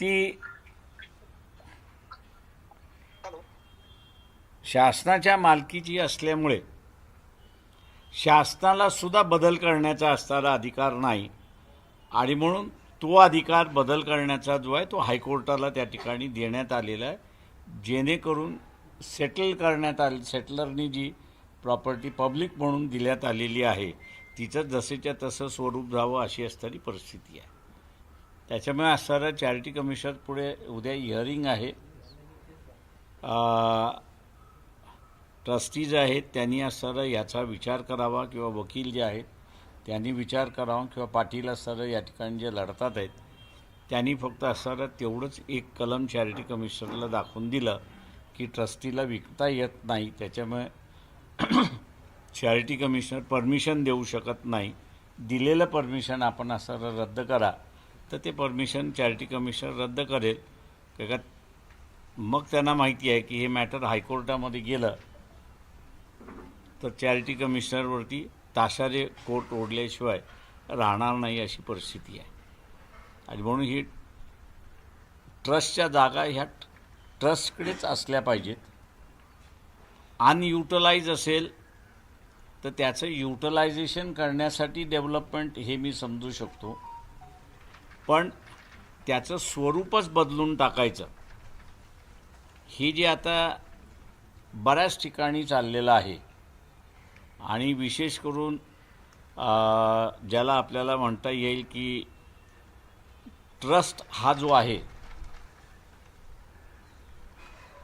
ती शासनाच्या मालकीची असल्यामुळे शासनाला सुद्धा बदल करण्याचा असणारा अधिकार नाही. आणि म्हणून तो अधिकार बदल करण्याचा जो आहे तो हायकोर्टाला त्या ठिकाणी देण्यात आलेला आहे. जेणेकरून सेटल करण्यात आले सेटलरनी जी प्रॉपर्टी पब्लिक म्हणून दिल्यात आलेली आहे तिचं जसेच्या तसं स्वरूप जावं अशी असणारी परिस्थिती आहे. त्याच्यामुळे असणारं चॅरिटी कमिशनर पुढे उद्या हिअरिंग आहे. ट्रस्टीज आहेत त्यांनी असणारा याचा विचार करावा किंवा वकील जे आहेत त्यांनी विचार करावा किंवा पाटील असणारं या ठिकाणी जे लढतात आहेत त्यांनी फक्त असणारं तेवढंच एक कलम चॅरिटी कमिशनरला दाखवून दिलं की ट्रस्टीला विकता येत नाही. त्याच्यामुळे चॅरिटी कमिशनर परमिशन देऊ शकत नाही. दिलेलं परमिशन आपण असं रद्द करा. तर ते परमिशन चॅरिटी कमिशनर रद्द करेल. का मग त्यांना माहिती आहे की हे मॅटर हायकोर्टामध्ये गेलं. तर चॅरिटी कमिशनरवरती ताशारे कोर्ट ओढल्याशिवाय राहणार नाही अशी परिस्थिती आहे. आणि म्हणून ही ट्रस्टच्या जागा ह्या ट्रस्टकडेच असल्या पाहिजेत. अनयुटिलाइज असेल तर त्याचं युटिलायझेशन करण्यासाठी डेव्हलपमेंट हे मी समजू शकतो. पण त्याचं स्वरूपच बदलून टाकायचं. हे जे आता बऱ्याच ठिकाणी चाललेलं आहे आणि विशेष करून ज्याला आपल्याला म्हणता येईल की ट्रस्ट हा जो आहे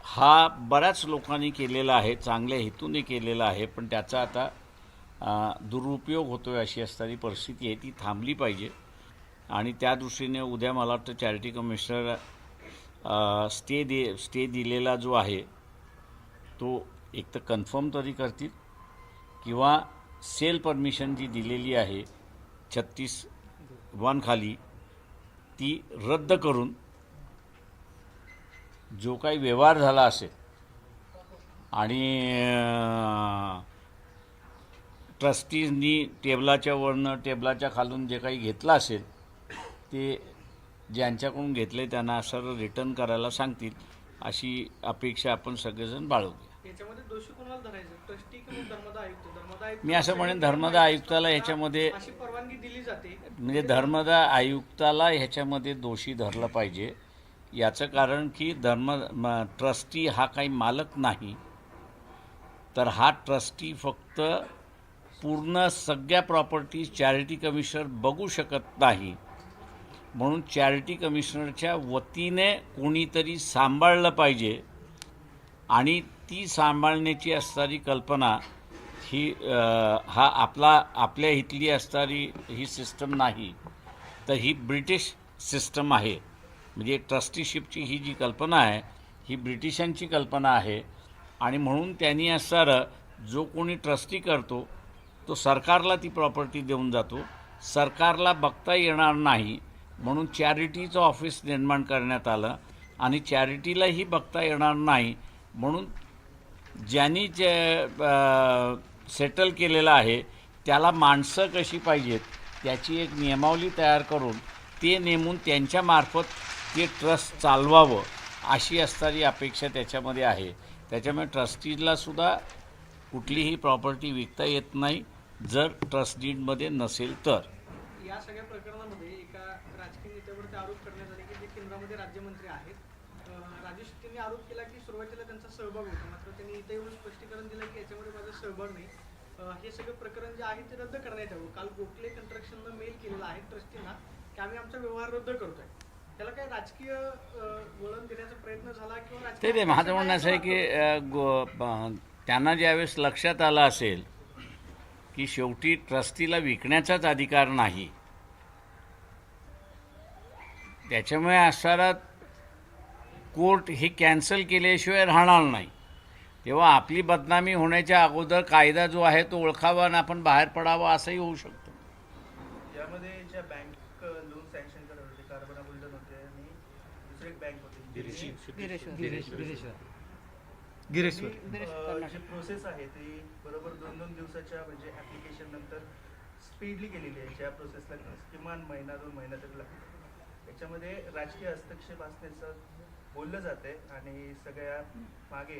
हा बऱ्याच लोकांनी केलेला आहे चांगल्या हेतूने केलेला आहे पण त्याचा आता दुरुपयोग होतो आहे अशी असणारी परिस्थिती आहे ती थांबली पाहिजे. आणि त्या दृष्टीने उद्या मला वाटतं चॅरिटी कमिशनर स्टे दे स्टे दिलेला जो आहे तो एक तर कन्फर्म तरी करतील किंवा सेल परमिशन जी दिलेली आहे छत्तीस वनखाली ती रद्द करून जो काही व्यवहार झाला असेल आणि ट्रस्टीजनी टेबलाच्या वरनं टेबलाच्या खालून जे काही घेतलं असेल ते ज्यांच्याकडून घेतले त्यांना सर रिटर्न करायला सांगतील अशी अपेक्षा आपण सगळेजण बाळगूया. याच्यामध्ये दोषी कोणाला धरायचं? ट्रस्टी किंवा धर्मदा आयुक्त? धर्मदा आयुक्त मी असं म्हणेन धर्मदा आयुक्ताला ह्याच्यामध्ये अशी परवानगी दिली जाते. म्हणजे धर्मदा आयुक्ताला ह्याच्यामध्ये दोषी धरलं पाहिजे. याचं कारण की धर्म म- ट्रस्टी हा काही मालक नाही. तर हा ट्रस्टी फक्त पूर्ण सगळ्या प्रॉपर्टीज चॅरिटी कमिशनर बघू शकत नाही. म्हणून चॅरिटी कमिशनरच्या वतीने कोणीतरी सांभाळलं पाहिजे आणि ती सांभाळण्याची असणारी कल्पना ही हा आपला आपल्या इथली असणारी ही सिस्टम नाही तर ही ब्रिटिश सिस्टम आहे. म्हणजे ट्रस्टीशिपची ही जी कल्पना आहे ही ब्रिटिशांची कल्पना आहे. आणि म्हणून त्यांनी असणारं जो कोणी ट्रस्टी करतो तो सरकारला ती प्रॉपर्टी देऊन जातो. सरकारला बघता येणार नाही. म्हणून चॅरिटीचं ऑफिस निर्माण करण्यात आलं आणि चॅरिटीलाही बघता येणार नाही म्हणून ज्यांनी जे सेटल केलेलं आहे त्याला माणसं कशी पाहिजेत त्याची एक नियमावली तयार करून ते नेमून त्यांच्यामार्फत ते ट्रस्ट चालवावं अशी असणारी अपेक्षा त्याच्यामध्ये आहे. त्याच्यामुळे ट्रस्टीजला सुद्धा कुठलीही प्रॉपर्टी विकता येत नाही जर ट्रस्ट डीडमध्ये नसेल तर. या सगळ्या प्रकरणामध्ये एका राजकीय नेत्यावरती आरोप करण्यात आले की जे केंद्रामध्ये राज्यमंत्री आहेत. अं, राजू शेट्टींनी आरोप केला की सुरुवातीला त्यांचा सहभाग होता. मात्र त्यांनी इथे येऊन स्पष्टीकरण दिलं की याच्यामध्ये माझा सहभाग नाही. हे सगळं प्रकरण जे आहे ते रद्द करण्यात यावं. काल गोखले कन्स्ट्रक्शननं मेल केलेला आहे ट्रस्टींना की आम्ही आमचा व्यवहार रद्द करतोय. त्याला काही राजकीय वळण देण्याचा प्रयत्न झाला किंवा ते माझं म्हणणं असं आहे की त्यांना ज्यावेळेस लक्षात आलं असेल की शेवटी ट्रस्टीला विकण्याचाच अधिकार नाही त्याच्यामुळे असणारा कोर्ट हे कॅन्सल केल्याशिवाय राहणार नाही. तेव्हा आपली बदनामी होण्याच्या अगोदर कायदा जो आहे तो ओळखावा आणि आपण बाहेर पडावा असंही होऊ शकतो. यामध्ये ज्या बँक लोन सँक्शन करत होते कार्बना बुलडन होते आणि दुसरी एक बँक होती गिरेश्वर जी प्रोसेस आहे ती बरोबर दोन दोन दिवसाच्या म्हणजे ऍप्लिकेशन नंतर स्पीडली केलेली आहे. ज्या प्रोसेसला किमान महिना दोन महिना तरी लागतो. याच्यामध्ये राजकीय हस्तक्षेप असल्याचं बोललं जाते आणि सगळ्या मागे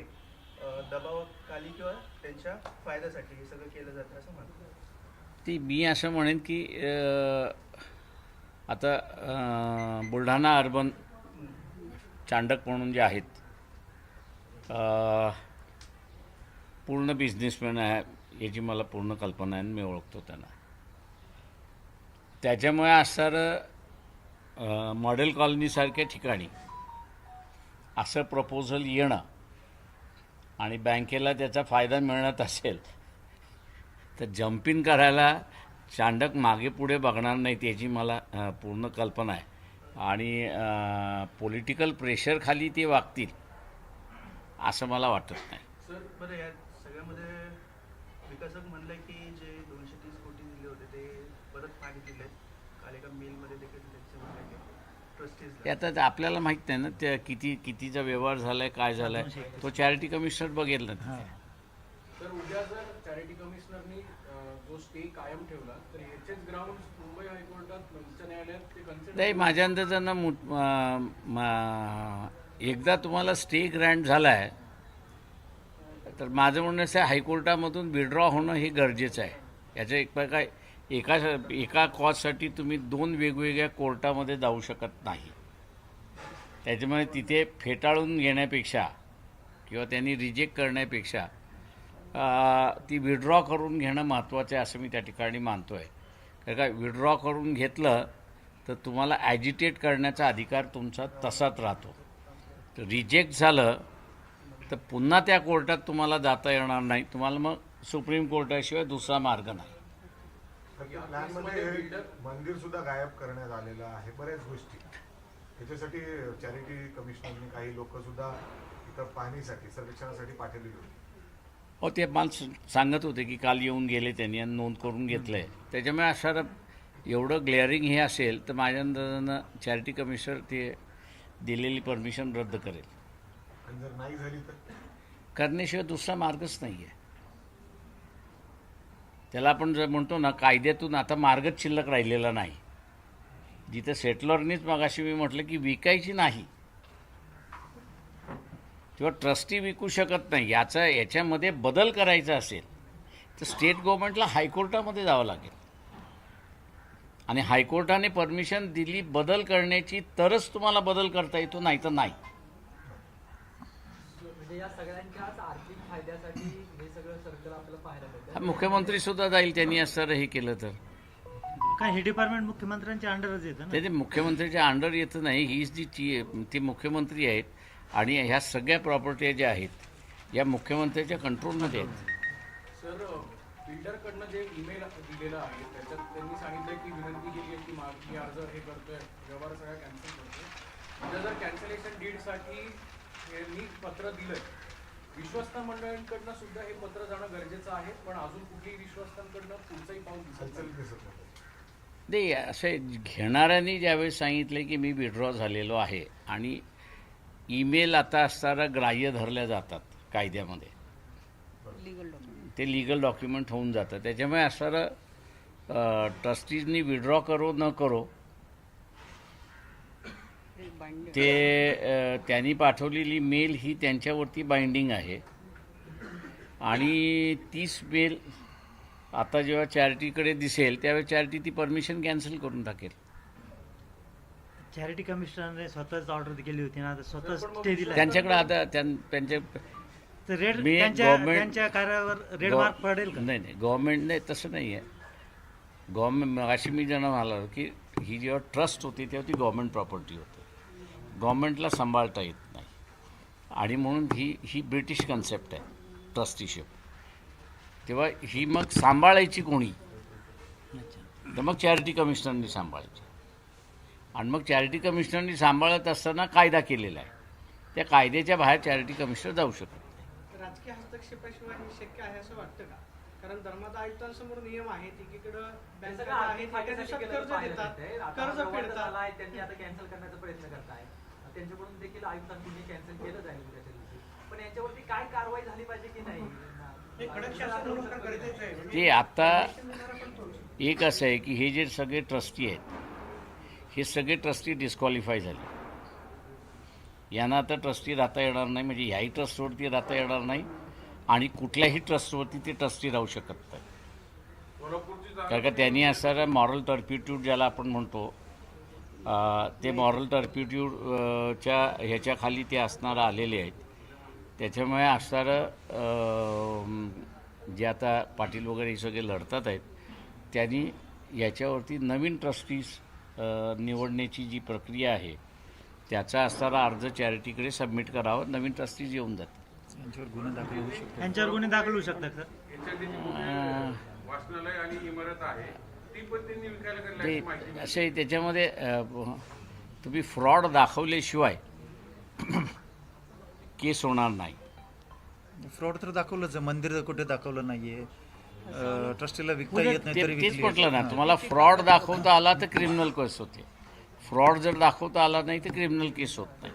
दबावाखाली किंवा त्यांच्या फायद्यासाठी हे सगळं केलं जातं असं म्हणतो ती मी असं म्हणेन की आता बुलढाणा अर्बन चांडक म्हणून जे आहेत पूर्ण बिझनेसमॅन आहे याची मला पूर्ण कल्पना आहे आणि मी ओळखतो त्यांना. त्याच्यामुळे असणारं मॉडेल कॉलनीसारख्या ठिकाणी असं प्रपोजल येणं आणि बँकेला त्याचा फायदा मिळत असेल तर जम्पिंग करायला चांडक मागे पुढे बघणार नाही त्याची मला पूर्ण कल्पना आहे. आणि पॉलिटिकल प्रेशरखाली ते वागतील असं मला वाटत नाही. सर बरं या सगळ्यामध्ये विकासक म्हणलं की जे दोनशे तीस कोटी दिले होते ते परत मागितलेले काल एका मेलमध्ये देखील आता आपल्याला माहीत नाही ना त्या किती कितीचा व्यवहार झाला आहे काय झाला आहे तो चॅरिटी कमिशनर बघेल ना. तर उद्या जर चॅरिटी कमिशनरनी जो स्टे कायम ठेवला तर ग्राउंड मुंबई हायकोर्टात उच्च न्यायालयात ते कन्सिडर नाही माझ्या अंदाजानं मु- म- म- एकदा तुम्हाला स्टे ग्रँट झाला आहे तर माझं म्हणणं असं आहे हायकोर्टामधून विड्रॉ होणं हे गरजेचं आहे. याचं एक काय एका एका कॉजसाठी तुम्ही दोन वेगवेगळ्या कोर्टामध्ये जाऊ शकत नाही. त्याच्यामुळे तिथे फेटाळून घेण्यापेक्षा किंवा त्यांनी रिजेक्ट करण्यापेक्षा ती विड्रॉ करून घेणं महत्त्वाचं आहे असं मी त्या ठिकाणी मानतो आहे कारण का विड्रॉ करून घेतलं तर तुम्हाला ॲजिटेट करण्याचा अधिकार तुमचा तसाच राहतो. तर रिजेक्ट झालं तर पुन्हा त्या कोर्टात तुम्हाला जाता येणार नाही. तुम्हाला मग सुप्रीम कोर्टाशिवाय दुसरा मार्ग नाही. मंदिर सुद्धा गायब करण्यात आलेलं आहे बऱ्याच गोष्टी. त्याच्यासाठी चॅरिटी कमिशनरने काही लोक सुद्धा इथं पाहणीसाठी सर्वेक्षणासाठी पाठवलेली होती. हो ते मला स- सांगत होते की काल येऊन गेले त्यांनी आणि नोंद करून घेतलं आहे त्याच्यामुळे असं एवढं ग्लेअरिंग हे असेल तर माझ्या अंदाजानं चॅरिटी कमिशनर ते दिलेली परमिशन रद्द करेल. आणि जर नाही झाली तर? करण्याशिवाय दुसरा मार्गच नाही आहे त्याला आपण जर म्हणतो ना कायद्यातून आता मार्गच शिल्लक राहिलेला नाही. जिथं सेटलरनीच मगाशी मी म्हटलं की विकायची नाही. किंवा ट्रस्टी विकू शकत नाही याचा याच्यामध्ये बदल करायचा असेल तर स्टेट गव्हर्मेंटला हायकोर्टामध्ये जावं लागेल. आणि हायकोर्टाने परमिशन दिली बदल करण्याची तरच तुम्हाला बदल करता येतो नाही. तर नाही या सगळ्यांच्या आर्थिक फायद्यासाठी हे सगळं सर्कल आपल्याला पाहायला मुख्यमंत्री सुद्धा जाईल त्यांनी असं हे केलं तर. काय हे डिपार्टमेंट मुख्यमंत्र्यांच्या अंडरच येतं ना? ते मुख्यमंत्र्याच्या अंडर येतं नाही. हीच जी ची ती मुख्यमंत्री आहेत आणि ह्या सगळ्या प्रॉपर्टी ज्या आहेत या मुख्यमंत्र्याच्या कंट्रोलमध्ये आहेत. सर बिल्डरकडनं जे ईमेल दिलेलं आहे त्याच्यात त्यांनी सांगितलं की विनंती केली आहे की मा- मी अर्ज हे करतोय व्यवहार सगळा कॅन्सल करतोय. उद्या जर कॅन्सलेशन डीडसाठी यांनी पत्र दिलंय विश्वस्त मंडळांकडनं सुद्धा हे पत्र जाणं गरजेचं आहे पण अजून कुठलीही विश्वस्तांकडनं पुढचंही पाऊल दिसत नाही. असे घेणाऱ्यांनी ज्यावेळेस सांगितलं की मी विड्रॉ झालेलो आहे आणि ईमेल आता असताना ग्राह्य धरल्या जातात कायद्यामध्ये. ते लिगल डॉक्युमेंट होऊन जातं. त्याच्यामुळे असणारं ट्रस्टीजनी विड्रॉ करो न करो ते त्यांनी पाठवलेली मेल ही त्यांच्यावरती बाइंडिंग आहे. आणि तीच मेल आता जेव्हा चॅरिटीकडे दिसेल त्यावेळेस चॅरिटी ती परमिशन कॅन्सल करून टाकेल. चॅरिटी कमिशनरने स्वतःच ऑर्डर केली होती ना आता स्वतः पण मग स्टे दिला. त्यांच्याकडे आता त्यां- त्यांच्या रेड त्यांच्या कार्यावर रेड मार्क पडेल का? नाही नाही गव्हर्नमेंटने तसं नाही आहे गव्हर्नमेंट अशी मी ज्यांना म्हणालो की ही जेव्हा ट्रस्ट होती तेव्हा ती गव्हर्नमेंट प्रॉपर्टी होती. गव्हर्नमेंटला सांभाळता येत नाही. आणि म्हणून ही ही ब्रिटिश कन्सेप्ट आहे ट्रस्टीशिप तेव्हा ही मग सांभाळायची कोणी? तर मग चॅरिटी कमिशनरनी सांभाळायची. आणि मग चॅरिटी कमिशनरनी सांभाळत असताना कायदा केलेला आहे. त्या कायद्याच्या बाहेर चॅरिटी कमिशनर जाऊ शकत नाही. राजकीय हस्तक्षेपाशिवाय हे शक्य आहे असं वाटतं का? कारण धर्मादा आयुक्तांसमोर नियम आहेत एकीकडं हे बँका आहेत एका दिवसात कर्ज देतात कर्ज फेडतात. त्यांनी आता कॅन्सल करण्याचा प्रयत्न करताय त्यांच्याकडून देखील आयुक्तांनी कॅन्सल केलं जाईल उद्याच्या दिवशी पण यांच्यावरती काय कारवाई झाली पाहिजे की नाही? ते आता एक असं आहे की हे जे सगळे ट्रस्टी आहेत हे सगळे ट्रस्टी डिस्क्वालिफाय झाले. यांना आता ट्रस्टी राहता येणार नाही म्हणजे ह्याही ट्रस्टवरती राहता येणार नाही आणि कुठल्याही ट्रस्टवरती ते ट्रस्टी राहू शकत नाही. कारण का त्यांनी असणारा मॉरल टर्प्युट्यूड ज्याला आपण म्हणतो ते मॉरल टर्प्युट्यूडच्या ह्याच्याखाली ते असणारं आलेले आहेत. त्याच्यामुळे असणारं जे आता पाटील वगैरे हे सगळे लढतात आहेत त्यांनी याच्यावरती नवीन ट्रस्टीज निवडण्याची जी प्रक्रिया आहे त्याचा असणारा अर्ज चॅरिटीकडे सबमिट करावा नवीन ट्रस्टीज येऊन जातील. यांच्यावर गुन्हा दाखल होऊ शकतो यांच्यावर गुन्हे दाखल होऊ शकतात सर वाचनालय आणि इमारत आहे. ती असं त्याच्यामध्ये तुम्ही फ्रॉड दाखवल्याशिवाय केस होणार नाही. फ्रॉड तर दाखवलंच आहे. मंदिर कुठे दाखवलं नाहीये. ट्रस्टीला विकता येत नाही तरी तेच विकली म्हटलं ना हां. तुम्हाला फ्रॉड दाखवता आला तर क्रिमिनल केस होते. फ्रॉड जर दाखवता आला नाही तर क्रिमिनल केस होत नाही.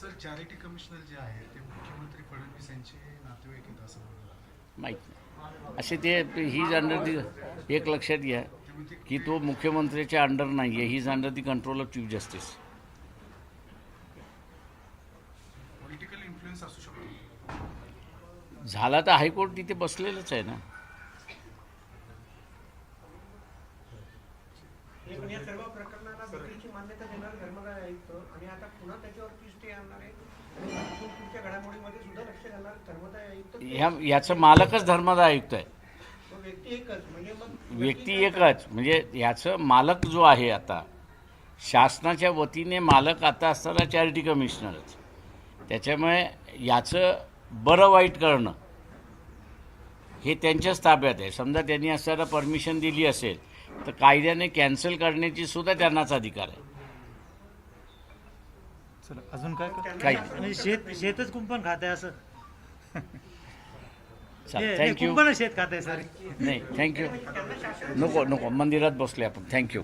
सर चॅरिटी कमिशनर जे आहे ते मुख्यमंत्री फडणवीस यांचे नातेवाईक आहेत असं बोललं जातं. माहीत नाही. असे ते ही अंडर दी एक लक्षात घ्या की तो मुख्यमंत्र्याच्या अंडर नाही आहे he is under the control of chief justice political influence असू शकतो. झाला तर हायकोर्ट तिथे बसलेलंच आहे ना. मान्यता देणारे धर्मदाय आयुक्त आणि आता पुन्हा त्याच्यावरती स्टे आणणारे आणि ह्या याचं मालकच धर्मदाय आयुक्त आहे. तो व्यक्ती एकच म्हणजे एकच. म्हणजे याचं मालक जो आहे आता शासनाच्या वतीने मालक आता असताना चॅरिटी कमिशनरच त्याच्यामुळे याचं बरं वाईट करणं हे त्यांच्याच ताब्यात आहे. समजा त्यांनी असताना परमिशन दिली असेल तर कायद्याने कॅन्सल करण्याची सुद्धा त्यांनाच अधिकार आहे. चला अजून काय? म्हणजे शेत शेतच कुंपण खात आहे असं. हे थँक्यू शेत खात आहे सर. नाही थँक्यू नको नको मंदिरात बसले आपण. थँक्यू